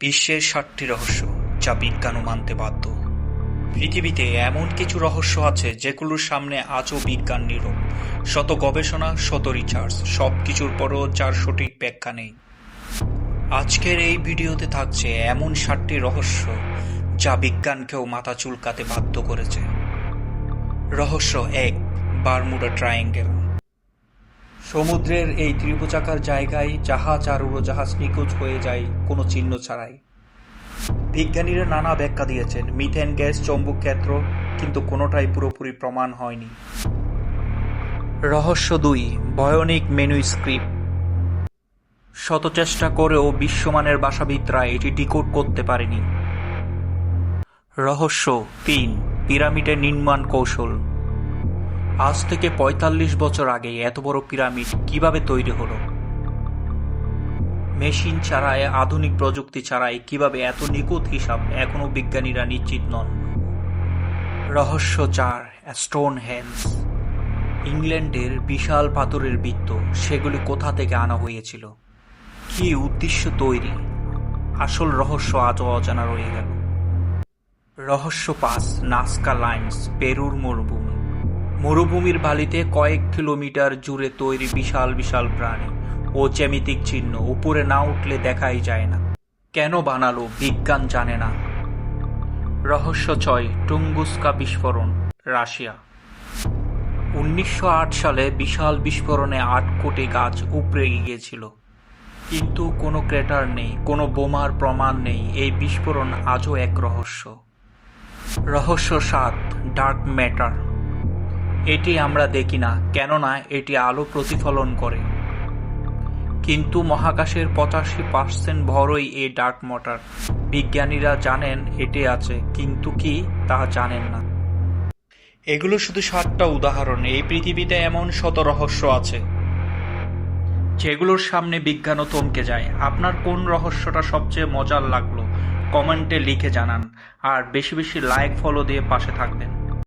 বিশ্বের ষাটটি রহস্য যা বিজ্ঞানও মানতে বাধ্য। পৃথিবীতে এমন কিছু রহস্য আছে যেগুলোর সামনে আজও বিজ্ঞান নীরব। শত গবেষণা, শত রিচার্জ সব কিছুর পরও যার সঠিক ব্যাখ্যা নেই। আজকের এই ভিডিওতে থাকছে এমন ষাটটি রহস্য যা বিজ্ঞানকেও মাথা চুলকাতে বাধ্য করেছে। রহস্য এক, বারমুডা ট্রায়াঙ্গেল। সমুদ্রের এই ত্রিভুজাকার জায়গায় জাহাজ আর উড়োজাহাজ নিখোঁজ হয়ে যায়, কোনো চিহ্ন ছাড়াই। বিজ্ঞানীরা নানা ব্যাখ্যা দিয়েছেন, মিথেন গ্যাস চৌম্বক ক্ষেত্র কিন্তু কোনোটাই পুরোপুরি প্রমাণ হয়নি। রহস্য দুই, বয়নিক মেনু স্ক্রিপ্ট শত চেষ্টা করেও বিশ্বমানের বাসাবিদরা এটি ডিকোড করতে পারেনি। রহস্য তিন, পিরামিডের নির্মাণ কৌশল। আজ থেকে পঁয়তাল্লিশ বছর আগে এত বড় পিরামিড কীভাবে তৈরি হলো? মেশিন ছাড়াই, আধুনিক প্রযুক্তি ছাড়াই কীভাবে এত নিখুঁত হিসাব এখনও বিজ্ঞানীরা নিশ্চিত নন? রহস্য চার স্টোন হ্যান্ডস ইংল্যান্ডের বিশাল পাথরের বৃত্ত, সেগুলি কোথা থেকে আনা হয়েছিল? কি উদ্দেশ্য তৈরি? আসল রহস্য আজও অজানা রয়ে গেল। রহস্য পাস নাস্কা লাইন্স, পেরুর মরুভূমি। মরুভূমির বালিতে কয়েক কিলোমিটার জুড়ে তৈরি বিশাল বিশাল প্রাণী ও জ্যামিতিক চিহ্ন উপরে না উঠলে দেখাই যায় না। কেন বানালো বিজ্ঞান জানে না। রহস্য ছয় টুঙ্গুস্কা বিস্ফোরণ, রাশিয়া। উনিশশো আট সালে বিশাল বিস্ফোরণে আট কোটি গাছ উপড়ে গিয়েছিল। কিন্তু কোনো ক্রেটার নেই, কোনো বোমার প্রমাণ নেই, এই বিস্ফোরণ আজও এক রহস্য। রহস্য সাত, ডার্ক ম্যাটার। এটি আমরা দেখি না কেননা এটি আলো প্রতিফলন করে। কিন্তু মহাকাশের পঁচাশি পার্সেন্ট ভরই এই ডার্ক মটার। বিজ্ঞানীরা জানেন এটি আছে কিন্তু কি তা জানেন না। এগুলো শুধু সাতটা উদাহরণ এই পৃথিবীতে এমন শত রহস্য আছে। যেগুলোর সামনে বিজ্ঞানও থমকে যায়। আপনার কোন রহস্যটা সবচেয়ে মজার লাগল? কমেন্টে লিখে জানান আর বেশি বেশি লাইক ফলো দিয়ে পাশে থাকবেন।